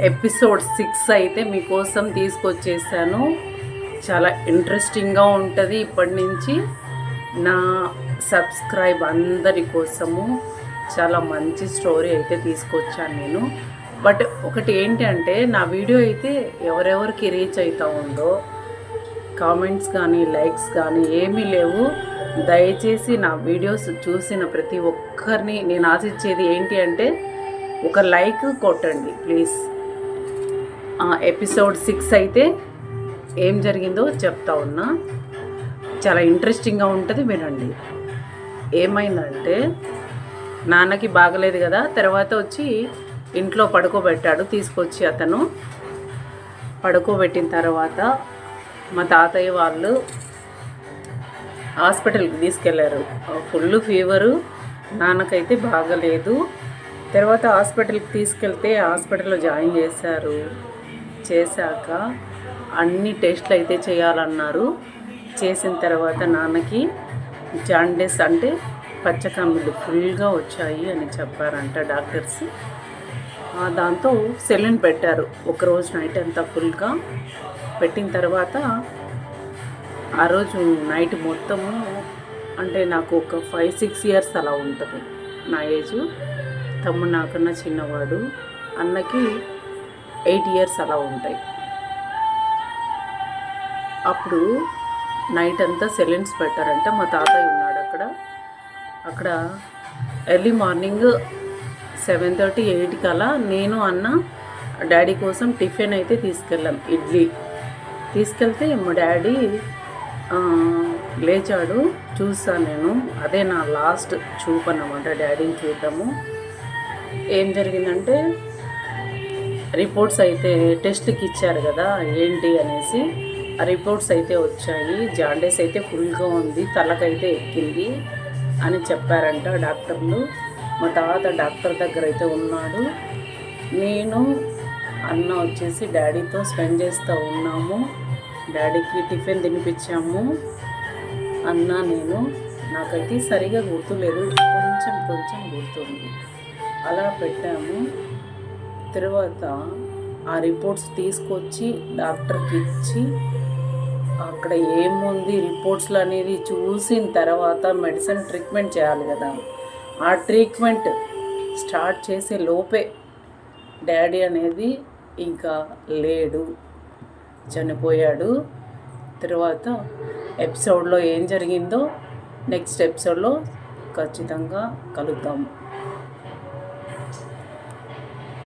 Episode six అయితే మీకోసం తీసుకొచ్చేసాను. చాలా ఇంట్రెస్టింగ్గా ఉంటుంది ఇప్పటి నుంచి. నా సబ్స్క్రైబ్ అందరి కోసము చాలా మంచి స్టోరీ అయితే తీసుకొచ్చాను నేను. బట్ ఒకటి ఏంటి అంటే నా వీడియో అయితే ఎవరెవరికి రీచ్ అవుతా ఉందో కామెంట్స్ కానీ లైక్స్ కానీ ఏమీ లేవు. దయచేసి నా వీడియోస్ చూసిన ప్రతి ఒక్కరిని నేను ఆశించేది ఏంటి అంటే ఒక లైక్ కొట్టండి ప్లీజ్. ఎపిసోడ్ సిక్స్ అయితే ఏం జరిగిందో చెప్తా ఉన్నా. చాలా ఇంట్రెస్టింగ్గా ఉంటుంది వినండి. ఏమైందంటే నాన్నకి బాగలేదు కదా తర్వాత వచ్చి ఇంట్లో పడుకోబెట్టాడు తీసుకొచ్చి అతను. పడుకోబెట్టిన తర్వాత మా తాతయ్య వాళ్ళు హాస్పిటల్కి తీసుకెళ్ళారు. ఫుల్ ఫీవరు నాన్నకైతే బాగలేదు. తర్వాత హాస్పిటల్కి తీసుకెళ్తే హాస్పిటల్లో జాయిన్ చేశారు. చేశాక అన్ని టెస్ట్లు అయితే చేయాలన్నారు. చేసిన తర్వాత నాన్నకి జాండీస్ అంటే పచ్చకమ్మిళ్ళు ఫుల్గా వచ్చాయి అని చెప్పారంట డాక్టర్స్. దాంతో సెలూన్ పెట్టారు. ఒకరోజు నైట్ అంతా ఫుల్గా పెట్టిన తర్వాత ఆ రోజు నైట్ మొత్తము అంటే నాకు ఒక ఫైవ్ సిక్స్ ఇయర్స్ అలా ఉంటుంది నా ఏజ్. తమ్ముడు నాకన్నా చిన్నవాడు. అన్నకి ఎయిట్ ఇయర్స్ అలా ఉంటాయి. అప్పుడు నైట్ అంతా సెలెన్స్ పెట్టారంటే. మా తాతయ్య ఉన్నాడు అక్కడ. అక్కడ ఎర్లీ మార్నింగ్ సెవెన్ థర్టీ ఎయిట్కి అలా నేను అన్న డాడీ కోసం టిఫిన్ అయితే తీసుకెళ్ళాం. ఇడ్లీ తీసుకెళ్తే మా డాడీ లేచాడు. చూసాను నేను. అదే నా లాస్ట్ చూపు అన్నమాట డాడీని చూడటము ఏం జరిగిందంటే రిపోర్ట్స్ అయితే టెస్ట్కి ఇచ్చారు కదా ఏంటి అనేసి. ఆ రిపోర్ట్స్ అయితే వచ్చాయి. జాండీస్ అయితే ఫుల్గా ఉంది తలకైతే ఎక్కింది అని చెప్పారంట డాక్టర్లు. మా తాత డాక్టర్ దగ్గర అయితే ఉన్నాడు. నేను అన్న వచ్చేసి డాడీతో స్పెండ్ చేస్తూ ఉన్నాము. డాడీకి టిఫిన్ తినిపించాము. అన్న నేను నాకైతే సరిగా గుర్తులేదు. కొంచెం కొంచెం గుర్తుంది. అలా పెట్టాము. తర్వాత ఆ రిపోర్ట్స్ తీసుకొచ్చి డాక్టర్కి ఇచ్చి అక్కడ ఏముంది రిపోర్ట్స్లు అనేది చూసిన తర్వాత మెడిసిన్ ట్రీట్మెంట్ చేయాలి కదా. ఆ ట్రీట్మెంట్ స్టార్ట్ చేసే లోపే డాడీ అనేది ఇంకా లేడు చనిపోయాడు. తర్వాత ఎపిసోడ్లో ఏం జరిగిందో నెక్స్ట్ ఎపిసోడ్లో ఖచ్చితంగా కలుద్దాము